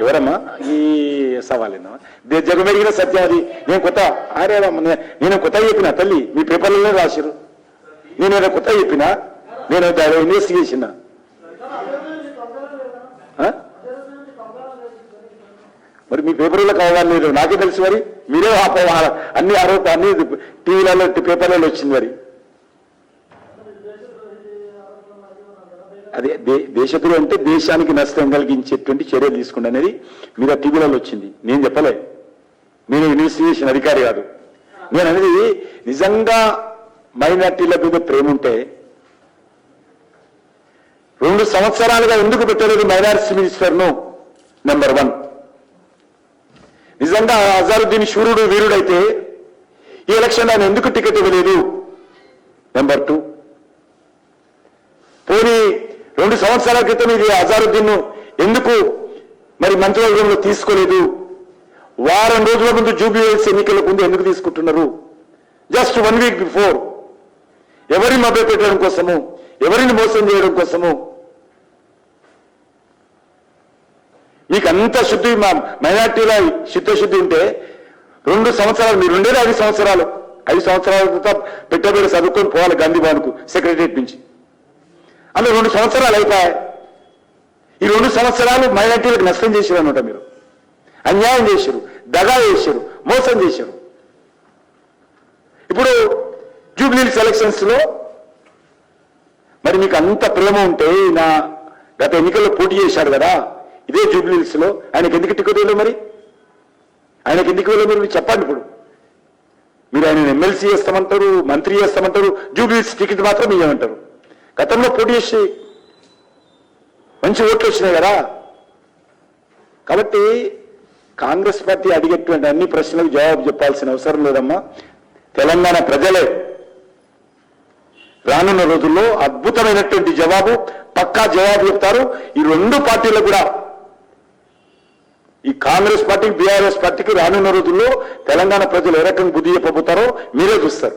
ఎవరమ్మా? ఈ సవాలేనమ్మా దే- జగమెరిగిన సత్యాది. అది నేను కొత్త ఆరేవమ్మ నేను కొత్త చెప్పిన తల్లి? మీ పేపర్లలో రాసిరు నేను ఏదో కొత్త చెప్పినా? నేను దాని ఇన్వెస్టిగేషన్ మరి మీ పేపర్లో కావాలి లేదు. నాకే తెలుసు మరి. మీరే అన్ని ఆరోపణ అన్ని టీవీలలో పేపర్లలో వచ్చింది మరి. అదే దే- దేశద్రోహం అంటే దేశానికి నష్టం కలిగించేటువంటి చర్యలు తీసుకుంటే అనేది మీద టీవీలలో వచ్చింది. నేను చెప్పలే. నేను ఇన్వెస్టిగేషన్ అధికారి కాదు. నేను అనేది నిజంగా మైనార్టీల మీద ప్రేమ ఉంటే రెండు సంవత్సరాలుగా ఎందుకు పెట్టలేదు మైనారిటీ మినిస్టర్ను? నెంబర్ వన్ నిజంగా అజారుద్దీన్ శూరుడు వీరుడైతే ఈ ఎలక్షన్ ఆయన ఎందుకు టికెట్ ఇవ్వలేదు? నెంబర్ టూ పోనీ రెండు సంవత్సరాల క్రితం ఇది అజారుద్దీన్ ఎందుకు మరి మంత్రివర్గంలో తీసుకోలేదు? వారం రోజుల ముందు జూబ్లీహిల్స్ ఎన్నికల ముందు ఎందుకు తీసుకుంటున్నారు? Just one week before. ఎవరిని మభ్య పెట్టడం కోసము? ఎవరిని మోసం చేయడం కోసము? మీకు అంత శుద్ధి మా మైనార్టీల చిత్తశుద్ధి ఉంటే రెండు సంవత్సరాలు మీరు ఉండేది ఐదు సంవత్సరాలు ఐదు సంవత్సరాల క్రితం పెట్టబడి చదువుకొని పోవాలి గాంధీ భవన్కు సెక్రటరియట్ నుంచి. అందులో రెండు సంవత్సరాలు అయిపోయాయి. ఈ రెండు సంవత్సరాలు మైనార్టీలకు నష్టం చేశారు అనమాట మీరు. అన్యాయం చేశారు దగా చేశారు మోసం చేశారు. ఇప్పుడు జూబ్లీ ఎలక్షన్స్లో మరి మీకు అంత ప్రేమ ఉంటే నా గత ఎన్నికల్లో పోటీ చేశాడు కదా ఇదే జూబ్లీస్లో ఆయనకి ఎందుకు టికెట్ ఇవ్వలేదు మరి? ఆయనకి ఎందుకు ఇవ్వలేదు మీరు? చెప్పండి ఇప్పుడు. మీరు ఆయన ఎమ్మెల్సీ చేస్తామంటారు మంత్రి చేస్తామంటారు జూబ్లీస్ టికెట్ మాత్రం ఇవ్వమంటారు గతంలో పోటీ చేసి మంచి ఓట్లు వచ్చినాయి కదా. కాబట్టి కాంగ్రెస్ పార్టీ అడిగేటువంటి అన్ని ప్రశ్నలకు జవాబు చెప్పాల్సిన అవసరం లేదమ్మా. తెలంగాణ ప్రజలే రానున్న రోజుల్లో అద్భుతమైనటువంటి జవాబు పక్కా జవాబు చెప్తారు. ఈ రెండు పార్టీలు కూడా ఈ కాంగ్రెస్ పార్టీకి బీఆర్ఎస్ పార్టీకి రానున్న రోజుల్లో తెలంగాణ ప్రజలు ఏ రకంగా బుద్ధి చెప్పబోతారో మీరే చూస్తారు.